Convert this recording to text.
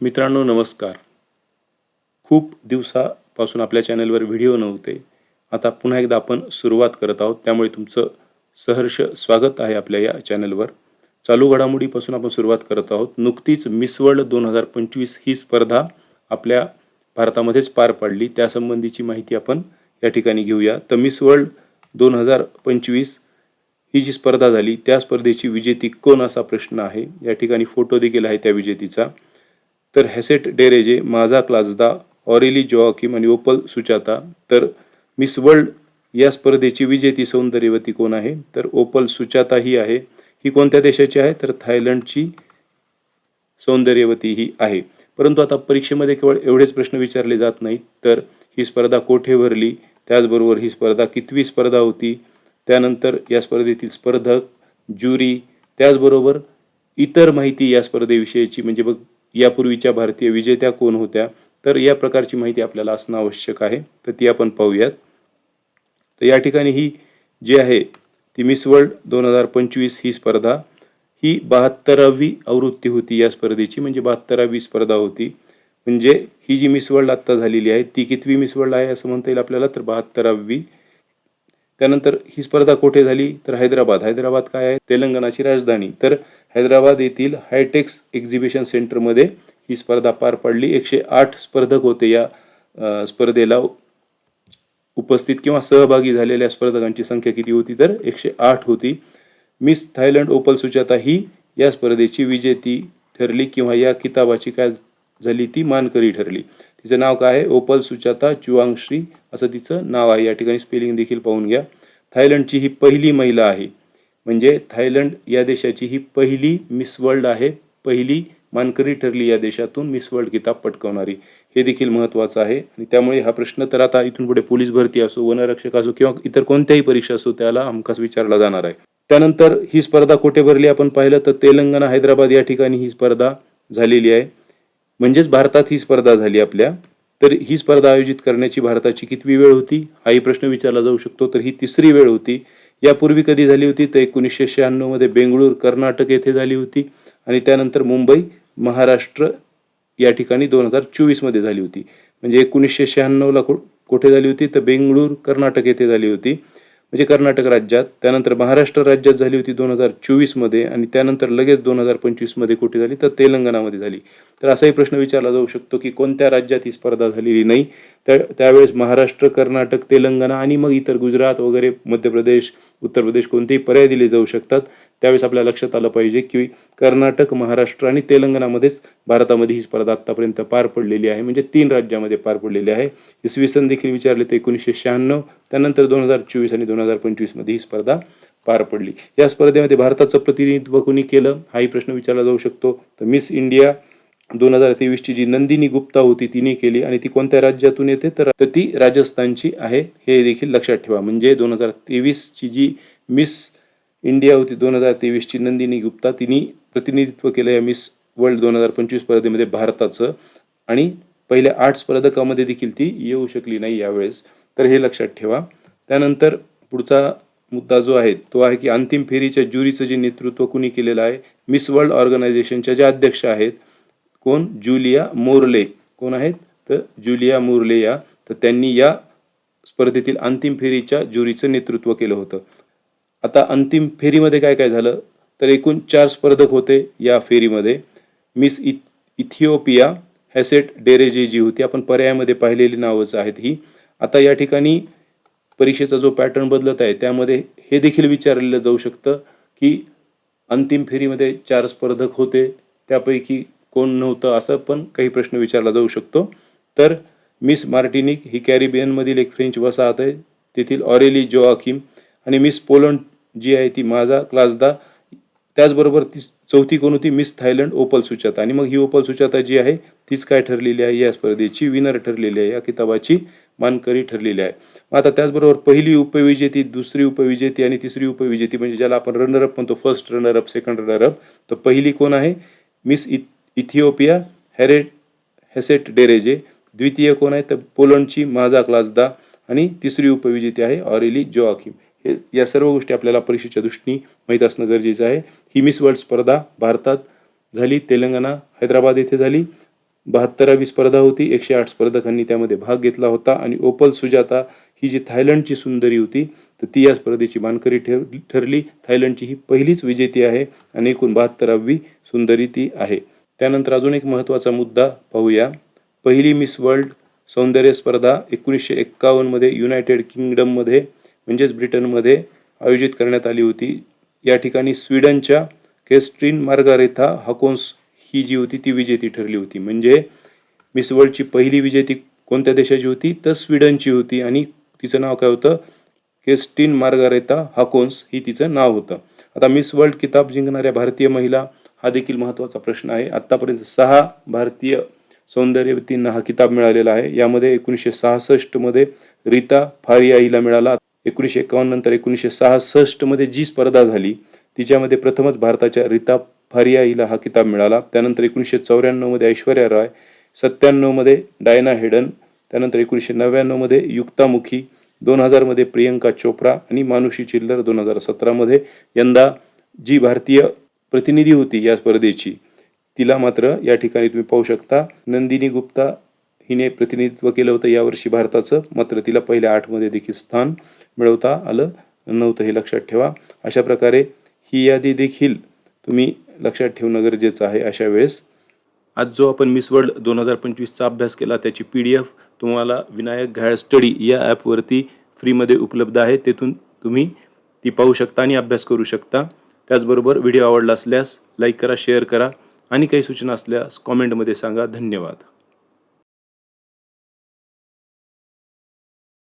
मित्रांनो नमस्कार. खूप दिवसापासून आपल्या चॅनलवर व्हिडिओ नव्हते. आता पुन्हा एकदा आपण सुरुवात करत आहोत. त्यामुळे तुमचं सहर्ष स्वागत आहे आपल्या या चॅनलवर. चालू घडामोडीपासून आपण सुरुवात करत आहोत. नुकतीच मिस वर्ल्ड दोन हजार पंचवीस ही स्पर्धा आपल्या भारतामध्येच पार पडली. त्यासंबंधीची माहिती आपण या ठिकाणी घेऊया. तर मिस वर्ल्ड दोन हजार पंचवीस ही जी स्पर्धा झाली त्या स्पर्धेची विजेती कोण असा प्रश्न आहे? या ठिकाणी फोटो देखील आहे त्या विजेतीचा. तर हॅसेट डेरेजे माझा क्लासदा ऑरेली जॉकिम आणि ओपल सुचाता तर मिस वर्ल्ड या स्पर्धेची विजेती सौंदर्यवती कोण आहे? तर ओपल सुचाता ही आहे. ही कोणत्या देशाची आहे? तर थायलंडची सौंदर्यवती ही आहे. परंतु आता परीक्षेमध्ये केवळ एवढेच प्रश्न विचारले जात नाहीत. तर ही स्पर्धा कोठे भरली? त्याचबरोबर ही स्पर्धा कितवी स्पर्धा होती? त्यानंतर या स्पर्धेतील स्पर्धक ज्युरी त्याचबरोबर इतर माहिती या स्पर्धेविषयीची म्हणजे बघ यापूर्वीच्या भारतीय विजेत्या कोण होत्या? तर या प्रकारची माहिती आपल्याला असणं आवश्यक आहे. तर ती आपण पाहूयात. तर या ठिकाणी ही जी आहे ती मिस वर्ल्ड दोन हजार पंचवीस ही स्पर्धा. ही बहात्तरावी आवृत्ती होती या स्पर्धेची म्हणजे बहात्तरावी स्पर्धा होती. म्हणजे ही जी मिस वर्ल्ड आत्ता झालेली आहे ती कितवी मिस वर्ल्ड आहे असं म्हणता येईल आपल्याला? तर बहात्तरावी. त्यानंतर ही स्पर्धा कुठे झाली? तर हैदराबाद. हैदराबाद काय आहे? तेलंगणाची राजधानी. तर हैदराबाद येथील हायटेक्स एक्झिबिशन सेंटरमध्ये ही स्पर्धा पार पडली. एकशे आठ स्पर्धक होते या स्पर्धेला उपस्थित किंवा सहभागी झालेल्या स्पर्धकांची संख्या किती होती? तर एकशे आठ होती. मिस थायलंड ओपल सुचाता ही या स्पर्धेची विजेती ठरली किंवा या किताबाची काय झाली ती मानकरी ठरली. तिचं नाव काय आहे? ओपल सुचाता चुवांगश्री असं तिचं नाव आहे. या ठिकाणी स्पेलिंग देखील पाहून घ्या. थायलंडची ही पहिली महिला आहे. म्हणजे थायलंड या देशाची ही पहिली मिस वर्ल्ड आहे. पहिली मानकरी ठरली या देशातून मिस वर्ल्ड किताब पटकवणारी. हे देखील महत्त्वाचं आहे. आणि त्यामुळे हा प्रश्न तर आता इथून पुढे पोलीस भरती असो वनरक्षक असो किंवा इतर कोणत्याही परीक्षा असो त्याला हमखास विचारला जाणार आहे. त्यानंतर ही स्पर्धा कुठे भरली आपण पाहिलं तर तेलंगणा हैदराबाद या ठिकाणी ही स्पर्धा झालेली आहे. म्हणजेच भारतात ही स्पर्धा झाली आपल्या. तर ही स्पर्धा आयोजित करण्याची भारताची कितवी वेळ होती? हाही प्रश्न विचारला जाऊ शकतो. तर ही तिसरी वेळ होती. यापूर्वी कधी झाली होती? तर एकोणीसशे शहाण्णवमध्ये बेंगळूर कर्नाटक येथे झाली होती. आणि त्यानंतर मुंबई महाराष्ट्र या ठिकाणी दोन हजार चोवीसमध्ये झाली होती. म्हणजे एकोणीसशे शहाण्णवला को कुठे झाली होती? तर बेंगळूर कर्नाटक येथे झाली होती. म्हणजे कर्नाटक राज्यात त्यानंतर महाराष्ट्र राज्यात झाली होती दोन हजार चोवीसमध्ये आणि त्यानंतर लगेच दोन हजार पंचवीसमध्ये कुठे झाली? तर तेलंगणामध्ये झाली. तर असाही प्रश्न विचारला जाऊ शकतो की कोणत्या राज्यात ही स्पर्धा झालेली नाही? त्या त्यावेळेस महाराष्ट्र कर्नाटक तेलंगणा आणि मग इतर गुजरात वगैरे मध्य प्रदेश उत्तर प्रदेश कोणतेही पर्याय दिले जाऊ शकतात त्यावेळेस आपल्या लक्षात आलं पाहिजे की कर्नाटक महाराष्ट्र आणि तेलंगणामध्येच भारतामध्ये ही स्पर्धा आत्तापर्यंत पार पडलेली आहे. म्हणजे तीन राज्यामध्ये पार पडलेली आहे. इसवी सन देखील विचारले तर एकोणीसशे शहाण्णव त्यानंतर दोन हजार चोवीस आणि दोन हजार पंचवीसमध्ये ही स्पर्धा पार पडली. या स्पर्धेमध्ये भारताचं प्रतिनिधित्व कोणी केलं? हाही प्रश्न विचारला जाऊ शकतो. तर मिस इंडिया दोन हजार तेवीसची जी नंदिनी गुप्ता होती तिने केली आणि ती कोणत्या राज्यातून येते? तर ती राजस्थानची आहे हे देखील लक्षात ठेवा. म्हणजे दोन हजार तेवीसची जी मिस इंडिया होती दोन हजार तेवीसची नंदिनी गुप्ता तिने प्रतिनिधित्व केलं या मिस वर्ल्ड दोन हजार पंचवीस स्पर्धेमध्ये भारताचं. आणि पहिल्या आठ स्पर्धकामध्ये देखील ती येऊ शकली नाही यावेळेस. तर हे लक्षात ठेवा. त्यानंतर पुढचा मुद्दा जो आहे तो आहे की अंतिम फेरीच्या ज्युरीचं जे नेतृत्व कुणी केलेलं आहे मिस वर्ल्ड ऑर्गनायझेशनच्या ज्या अध्यक्ष आहेत कोण? Julia Morley. कोण आहेत? तर जुलिया मोरले या. तर त्यांनी या स्पर्धेतील अंतिम फेरीच्या ज्युरीचं नेतृत्व केलं होतं. आता अंतिम फेरीमध्ये काय काय झालं? तर एकूण चार स्पर्धक होते या फेरीमध्ये. मिस इ इथिओपिया हॅसेट डेरेजे जी होती. आपण पर्यायामध्ये पाहिलेली नावच आहेत ही. आता या ठिकाणी परीक्षेचा जो पॅटर्न बदलत आहे त्यामध्ये हे देखील विचारलेलं जाऊ शकतं की अंतिम फेरीमध्ये चार स्पर्धक होते. त्यापैकी कोण नव्हतं असं पण काही प्रश्न विचारला जाऊ शकतो. तर मिस मार्टिनिक ही कॅरिबियनमधील एक फ्रेंच वसाहत आहे. तेथील ऑरेली जोआकिम आणि मिस पोलंड जी आहे ती माझा क्लासदा. त्याचबरोबर ती चौथी कोण होती? मिस थायलंड ओपल सुचाता आणि मग ही ओपल सुचाता जी आहे तीच काय ठरलेली आहे? या स्पर्धेची विनर ठरलेली आहे. या किताबाची मानकरी ठरलेली आहे. मग आता त्याचबरोबर पहिली उपविजेती दुसरी उपविजेती आणि तिसरी उपविजेती म्हणजे ज्याला आपण रनरअप म्हणतो फर्स्ट रनरअप सेकंड रनरअप तर पहिली कोण आहे? मिस इ इथिओपिया हॅरे हॅसेट डेरेजे द्वितीय कोण आहे तर पोलंडची माझा क्लासदा आणि तिसरी उपविजेती आहे ऑरेली जोआकिम. हे या सर्व गोष्टी आपल्याला परीक्षेच्या दृष्टीने माहीत असणं गरजेचं आहे. ही मिस वर्ल्ड स्पर्धा भारतात झाली तेलंगणा हैदराबाद येथे झाली. बहात्तरावी स्पर्धा होती एकशे आठ स्पर्धकांनी त्यामध्ये भाग घेतला होता आणि ओपल सुजाता ही जी थायलंडची सुंदरी होती तर ती या स्पर्धेची मानकरी ठर ठरली. थायलंडची ही पहिलीच विजेती आहे आणि एकूण बहात्तरावी सुंदरी ती आहे. त्यानंतर अजून एक महत्त्वाचा मुद्दा पाहूया. पहिली मिस वर्ल्ड सौंदर्य स्पर्धा एकोणीसशे एक्कावन्नमध्ये युनायटेड किंगडममध्ये म्हणजेच ब्रिटनमध्ये आयोजित करण्यात आली होती. या ठिकाणी स्वीडनच्या केस्ट्रीन मार्गारेथा हकोन्स ही जी होती ती विजेती ठरली होती. म्हणजे मिस वर्ल्डची पहिली विजेती कोणत्या देशाची होती? तर स्वीडनची होती आणि तिचं नाव काय होतं? केस्टीन मार्गारेता हाकोन्स ही तिचं नाव होतं. आता मिस वर्ल्ड किताब जिंकणाऱ्या भारतीय महिला हा देखील महत्त्वाचा प्रश्न आहे. आत्तापर्यंत सहा भारतीय सौंदर्यवतींना हा किताब मिळालेला आहे. यामध्ये एकोणीसशे सहासष्टमध्ये रीता फारिया हिला मिळाला. एकोणीसशे एकावन्न नंतर एकोणीसशे सहासष्टमध्ये जी स्पर्धा झाली तिच्यामध्ये प्रथमच भारताच्या रीता फारिया हिला हा किताब मिळाला. त्यानंतर एकोणीसशे चौऱ्याण्णवमध्ये ऐश्वर्या राय सत्त्याण्णवमध्ये डायना हेडन त्यानंतर एकोणीसशे नव्याण्णवमध्ये युक्तामुखी दोन हजारमध्ये प्रियंका चोप्रा आणि मानुषी चिल्लर दोन हजार सतरामध्ये यंदा जी भारतीय प्रतिनिधी होती या स्पर्धेची. तिला मात्र या ठिकाणी तुम्ही पाहू शकता. नंदिनी गुप्ता हिने प्रतिनिधित्व केलं होतं यावर्षी भारताचं. मात्र तिला पहिल्या आठमध्ये देखील स्थान मिळवता आलं नव्हतं हे लक्षात ठेवा. अशा प्रकारे ही यादी देखील तुम्ही लक्षात ठेवणं गरजेचं आहे अशा वेळेस. आज जो आपण मिस वर्ल्ड दोन हजार पंचवीसचा अभ्यास केला त्याची पी डी एफ तुम्हाला विनायक घाळ स्टडी या ॲपवरती फ्रीमध्ये उपलब्ध आहे. तेथून तुम्ही ती पाहू शकता आणि अभ्यास करू शकता. त्याचबरोबर व्हिडिओ आवडला असल्यास लाईक करा शेअर करा आणि काही सूचना असल्यास कॉमेंटमध्ये सांगा. धन्यवाद.